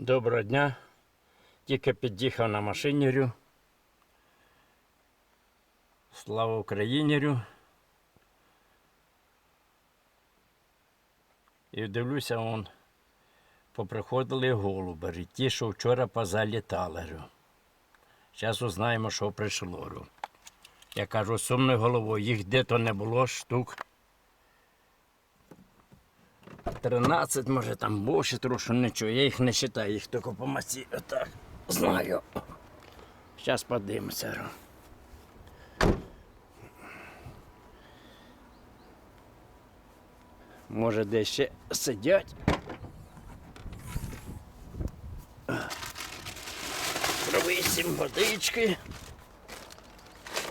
Доброго дня. Тільки під'їхав на машині. рю. Слава Україні. рю. І дивлюся, он поприходили голуби, ті, що вчора позалітали. Зараз узнаємо, що прийшло. Я кажу, сумною головою, їх де-то не було штук. 13, може там більше трошки нічого. Я їх не вважаю, їх тільки по масі отак знаю. Зараз подивимося. Може, десь ще сидять. Провисім водички.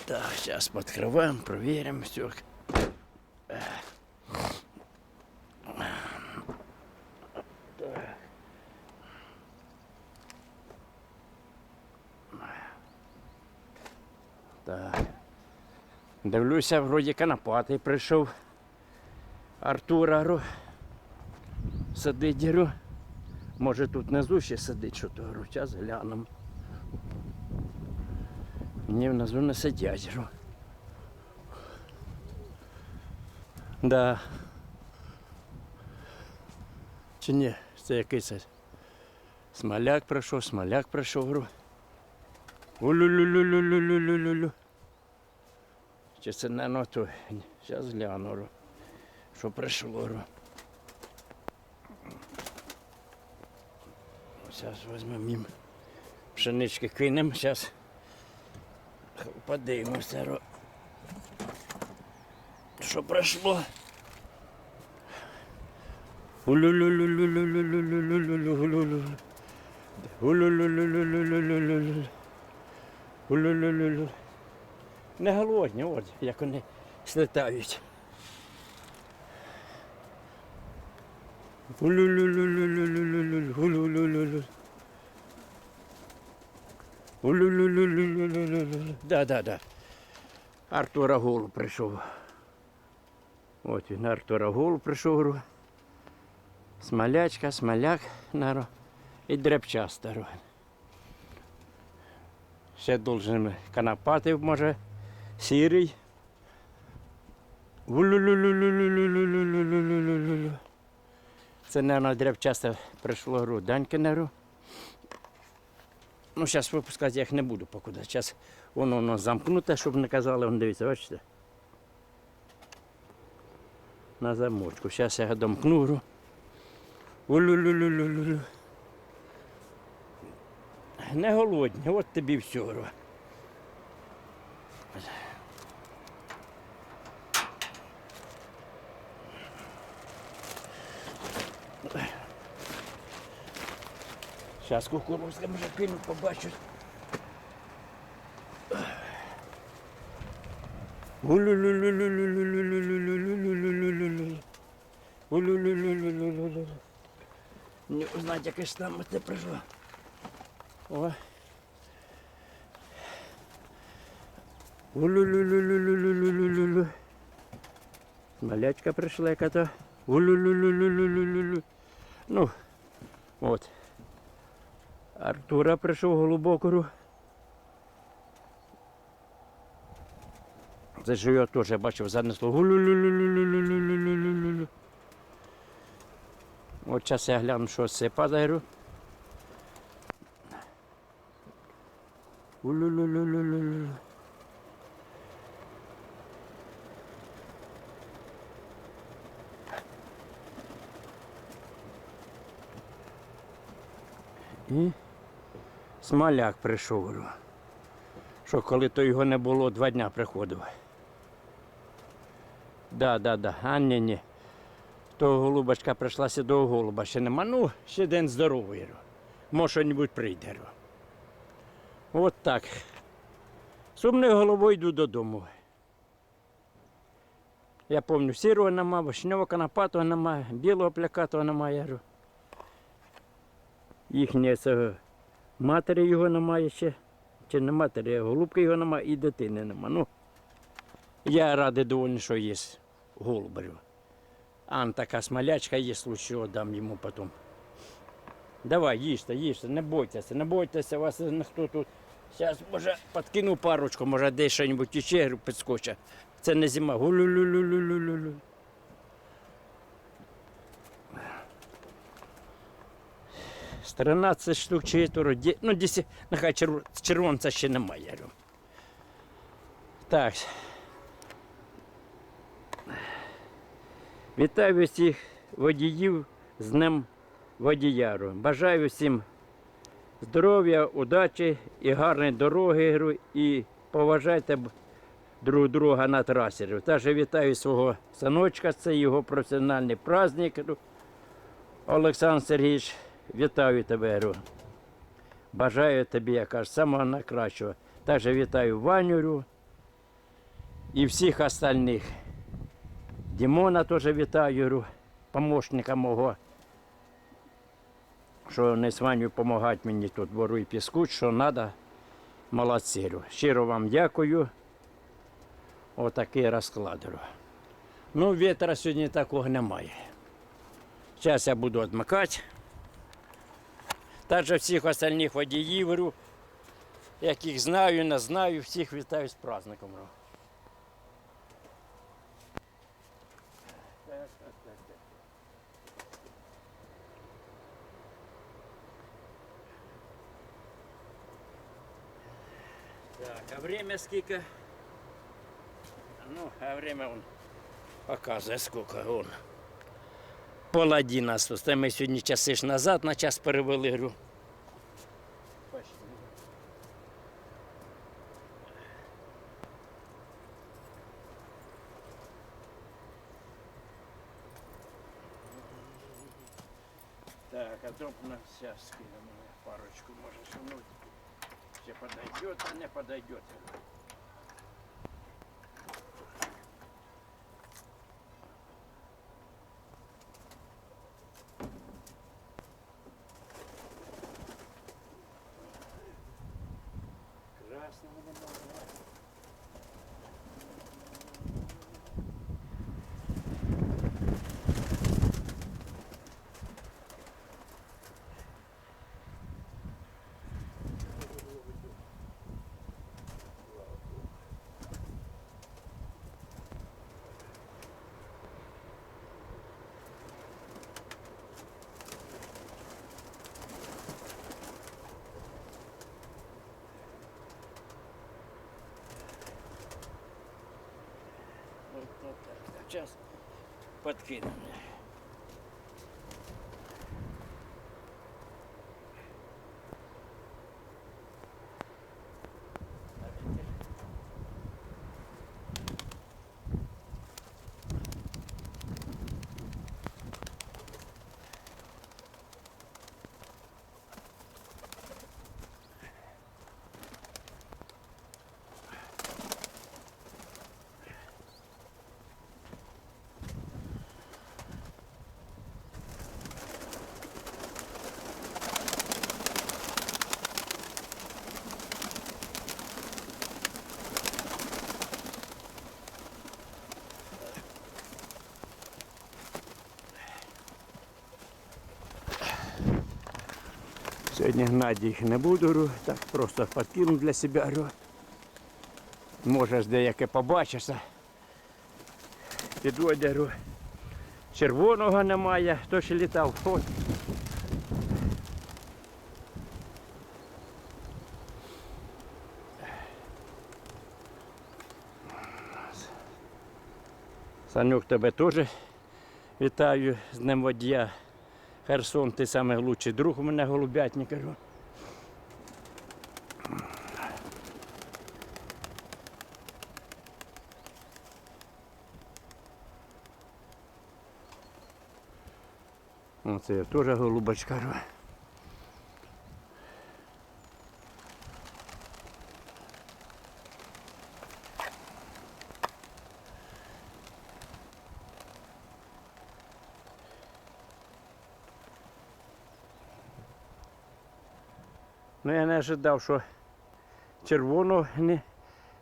Так, зараз відкриваємо, провіримо все. Дивлюся, вроді канапатий прийшов. Артура ру. сидить. ру. Може тут внизу ще сидить, що то говорю, зараз глянемо. Ні, внизу не сидять. Да. Чи ні? Це якийсь смоляк прийшов, смоляк прийшов. говорю. Улю-лю-лю-лю-лю-лю-лю-лю. Чи це не ну то? Зараз гляну, що прийшло. Зараз візьмемо їм пшенички кинемо, зараз подивимося, що прийшло. Улю-лю-лю-лю-лю-лю-лю-лю-лю-лю-лю-лю. Не голодні, от як вони слітають. Улю-лю-лю-лю-лю-лю-лю-лю. Улю-лю-лю-лю. Да, да, да. Артура Голуб прийшов. От він, Артура Голуб прийшов. говорю. Смолячка, смоляк, наро. І дрепчаста. говорю. Ще должен канапати, може, сірий. Це, мабуть, древчаста прийшло гру Данькенеру. Ну, зараз випускати я їх не буду покуди. Зараз воно воно замкнуте, щоб не казали, он дивіться, бачите? На замочку. Зараз я домкну гру. Улюлюлюлюлю. Не голодні, от тобі всього. Зараз кукурузка може кину, побачу. Не узнать, яке ж там це прийшло. О. Улю-лю-лю-лю-лю-лю-лю-лю-лю. Малячка прийшла яка-то. Улю-лю-лю-лю-лю-лю-лю. Ну, от. Артура прийшов Голубокору. Це ж його теж я бачив, занесло. От зараз я гляну, що це падаю. І смоляк прийшов. Що коли то його не було, два дня приходив. Да, да, да. А ні, ні. Того голубочка прийшла сідого голуба ще нема. Ну, ще день здоровий. Може, що-небудь прийде. говорю. От так. Сумною головою йду додому. Я пам'ятаю, сірого нема, вишневого канапатого нема, білого плякатого немає. я говорю. Їхнє це матері його немає ще. Чи не матері, а голубки його немає і дитини нема. Ну, я радий доволі, що є голубарів. Ан така смолячка є, лучше дам йому потім. Давай, їжте, їжте, не бойтеся, не бойтеся, вас ніхто тут. Зараз, може, подкину парочку, може, десь щось іще підскоче. Це не зима. Гулю-лю-лю-лю-лю-лю. 13 штук четверо, ну, 10, нехай червонця ще немає. Так. Вітаю всіх водіїв з Днем Водіяру. Бажаю всім здоров'я, удачі і гарної дороги і поважайте друг друга на трасі. Теж вітаю свого синочка, це його професіональний праздник. Олександр Сергійович, вітаю тебе. говорю. Бажаю тобі, я кажу, самого найкращого. Також вітаю Ваню і всіх остальних. Дімона теж вітаю, говорю, помощника мого. Що не з Ваню допомагати мені тут вору і піску, що треба. Молодці. говорю. Щиро вам дякую. Отакий розклад. говорю. Ну, вітра сьогодні такого немає. Зараз я буду відмикати. Також всіх остальних водіїв, яких знаю, не знаю, всіх вітаю з праздником. Так, а время сколько? Ну, а время он показує сколько он. Пол одинадцятого. Це ми сьогодні часи ж назад на час перевели гру. Так, а то на сейчас скинем парочку, может, шумнуть. Все подойдет, а не подойдет. Сейчас подкинем. Сьогодні гнати їх не буду, так просто подкину для себе. Може, деяке побачишся. Підводя, говорю. Червоного немає, хто ще літав. Ой. Санюк, тебе теж вітаю з Днем водія. Херсон, ти найкращий друг у мене голубятні, кажу. Оце я теж голубочка. Ну я не ожидав, що червоного не,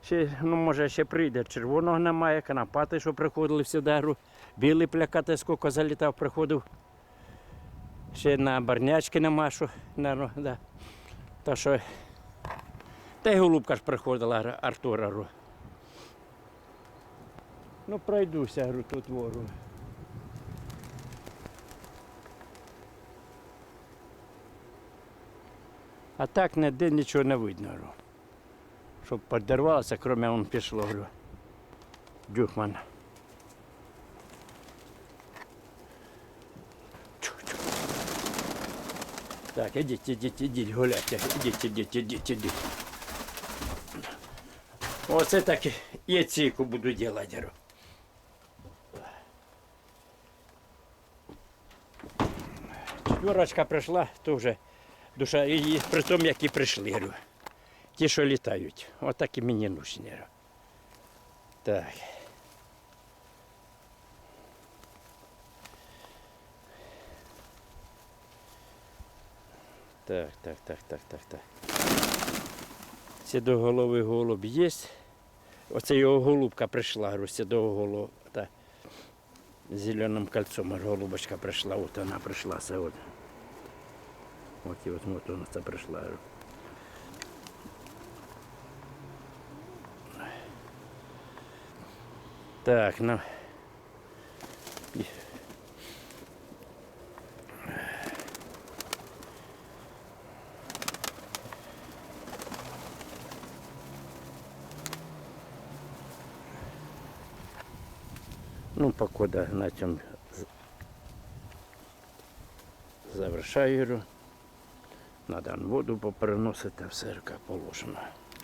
ще, ну може ще прийде. Червоного немає, канапати, що приходили всі дару. Білий плякати, скільки залітав, приходив. Ще на барнячки на Машу, наверно, да. Та що. Та й голубка ж приходила Артура. Ну, пройдуся, говорю, тут вору. А так ніде нічого не видно. говорю. Щоб підірвалося, кроме он пішло, говорю. Дюхман. Так, ідіть, ідіть, ідіть, гуляйте. Ідіть, ідіть, ідіть, ідіть. Оце так яйцейку буду делать. говорю. Четверочка прийшла, то вже душа, і при тому, які прийшли. говорю. Ті, що літають. Отак і мені нужні. Так. Так, так, так, так, так, так. Сідоголовий голуб є. Оце його голубка прийшла, говорю, сідоголова. Зеленим кольцом голубочка прийшла, от вона прийшла сьогодні. От і от, от вона це прийшла. говорю. Так, ну. І- Ну, покуда на цьому з- завершаю. дан воду поприносити все як положено.